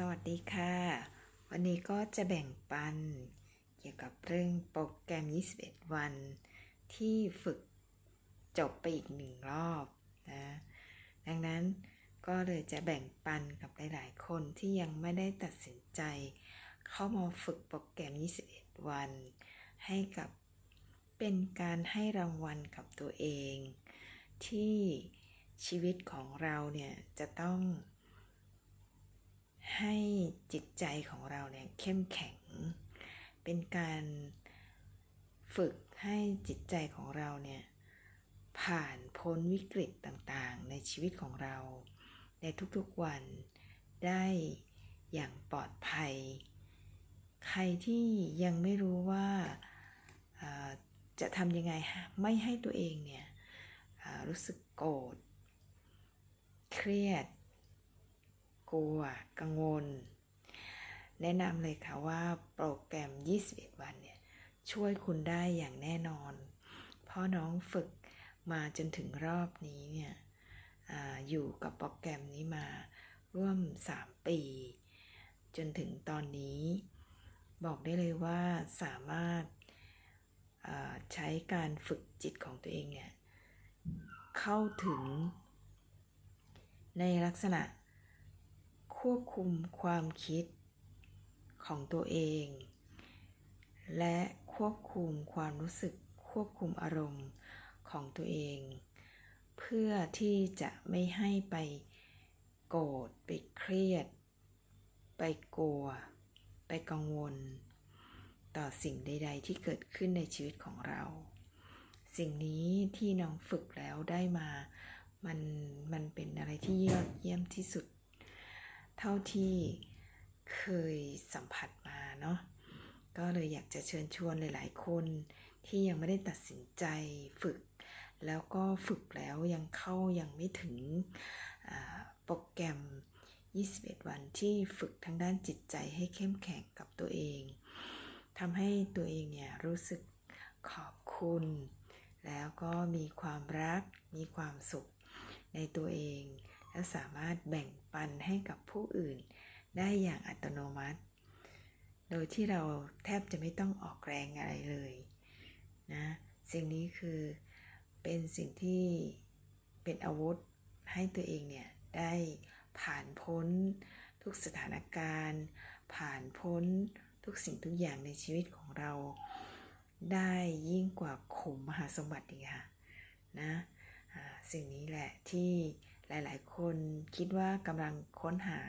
สวัสดีค่ะ วันนี้ก็จะแบ่งปัน เกี่ยวกับเรื่องโปรแกรม 21 วัน ที่ฝึกจบไปอีกหนึ่งรอบนะดังนั้นก็เลยจะแบ่งปันกับหลายๆ คนที่ยังไม่ได้ตัดสินใจ เข้ามาฝึกโปรแกรม 21 วัน ให้กับเป็นการให้รางวัลกับตัวเอง ที่ชีวิตของเราเนี่ยจะต้อง ให้จิตใจของเราเนี่ยเข้มแข็ง เป็นการฝึกให้จิตใจของเราเนี่ยผ่านพ้นวิกฤตต่างๆ ในชีวิตของเรา ในทุกๆวันได้อย่างปลอดภัย ใครที่ยังไม่รู้ว่าจะทำยังไงไม่ให้ตัวเองเนี่ยรู้สึกโกรธเครียด กลัว กังวล แนะนำเลยค่ะว่าโปรแกรม 21 วันเนี่ยช่วยคุณได้อย่างแน่นอน เพราะน้องฝึกมาจนถึงรอบนี้เนี่ยออยู่กับโปรแกรมนี้มาร่วม 3 ปี จนถึงตอนนี้ บอกได้เลยว่าสามารถาใช้การฝึกจิตของตัวเองเนี่ยเข้าถึงในลักษณะ ควบคุมความคิดของตัวเอง และควบคุมความรู้สึกควบคุมอารมณ์ของตัวเอง เพื่อที่จะไม่ให้ไปโกรธไปเครียด ไปกลัว ไปกังวล ต่อสิ่งใด ๆ ที่เกิดขึ้นในชีวิตของเรา สิ่งนี้ที่น้องฝึกแล้วได้มา มันมันเป็นอะไรที่ยอดเยี่ยมที่สุด เท่าที่เคยสัมผัสมาเนาะก็เลยอยากจะเชิญชวนหลาย ๆ คนที่ยังไม่ได้ตัดสินใจฝึก แล้วก็ฝึกแล้วยังเข้ายังไม่ถึงโปรแกรม 21 วันที่ฝึกทางด้านจิตใจให้เข้มแข็งกับตัวเองทำให้ตัวเองเนี่ยรู้สึกขอบคุณ แล้วก็มีความรัก มีความสุขในตัวเอง และสามารถแบ่งปันให้กับผู้อื่น ได้อย่างอัตโนมัติ โดยที่เราแทบจะไม่ต้องออกแรงอะไรเลยนะสิ่งนี้คือเป็นสิ่งที่เป็นอาวุธให้ตัวเองเนี่ยได้ผ่านพ้นทุกสถานการณ์ ผ่านพ้นทุกสิ่งทุกอย่างในชีวิตของเรา ได้ยิ่งกว่าขุมมหาสมบัติอีกค่ะนะสิ่งนี้แหละที่ หลาย ๆ คนคิดว่ากำลังค้นหา